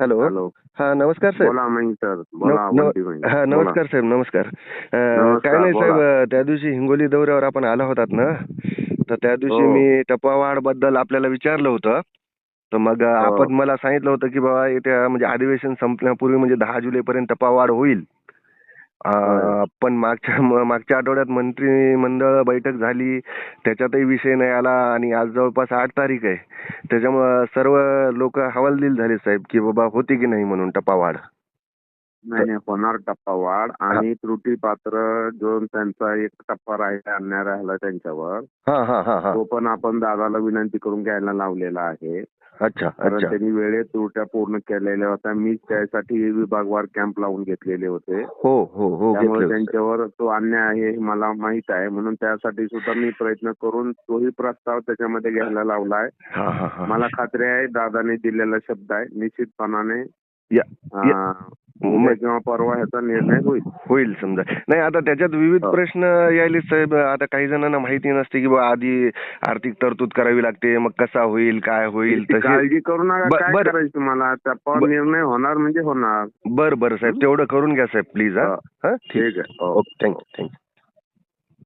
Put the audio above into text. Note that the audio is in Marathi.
हॅलो हा नमस्कार साहेब बोला सर. हा. नमस्कार साहेब नमस्कार काय नाही. साहेब त्या दिवशी हिंगोली दौऱ्यावर आपण आला होतात ना तर त्या दिवशी हो. मी टप्पावाढबद्दल आपल्याला विचारलं होतं तर मग हो. आपण मला सांगितलं होतं की बाबा येत्या म्हणजे अधिवेशन संपण्यापूर्वी म्हणजे दहा जुलैपर्यंत टप्पावाढ होईल अं, होय. पण मागच्या मागच्या आठवड्यात मंत्रिमंडळ बैठक झाली त्याच्यातही विषय नाही आला आणि आज जवळपास आठ तारीख आहे. त्याच्यामुळं सर्व लोक हवालदिल झाले साहेब की बाबा होती की नाही म्हणून टप्पावाढ नाही नाही होणार टप्पा वाढ. आणि त्रुटी पात्र जो त्यांचा एक टप्पा राहिला अन्याय राहिला त्यांच्यावर. हा हा हा हा. तो पण आपण दादाला विनंती करून घ्यायला लावलेला आहे. अच्छा कारण अच्छा. त्यांनी वेळेत त्रुट्या पूर्ण केलेल्या होत्या. मी त्यासाठी विभागवार कॅम्प लावून घेतलेले होते. हो हो हो त्यामुळे घेतलं त्यांच्यावर तो अन्याय आहे हे मला माहीत आहे. म्हणून त्यासाठी सुद्धा मी प्रयत्न करून तोही प्रस्ताव त्याच्यामध्ये घ्यायला लावलाय. हा हा हा. मला खात्री आहे दादाने दिलेला शब्द आहे. निश्चितपणाने या अं, या- उद्या किंवा परवा ह्याचा निर्णय होईल. होईल समजा. नाही आता त्याच्यात विविध हो. प्रश्न यायले साहेब. आता काही जणांना माहिती नसते की बा आधी आर्थिक तरतूद करावी लागते. मग कसा होईल काय होईल ती तसे काळजी करू नका. ब- काय बरं. करायचं तुम्हाला? त्यापावर ब- निर्णय होणार म्हणजे होणार. बर बर साहेब. तेवढं करून घ्या साहेब प्लीज हा? हो. हा? ठीक. ठीक आहे. हो. Okay thank you thank you.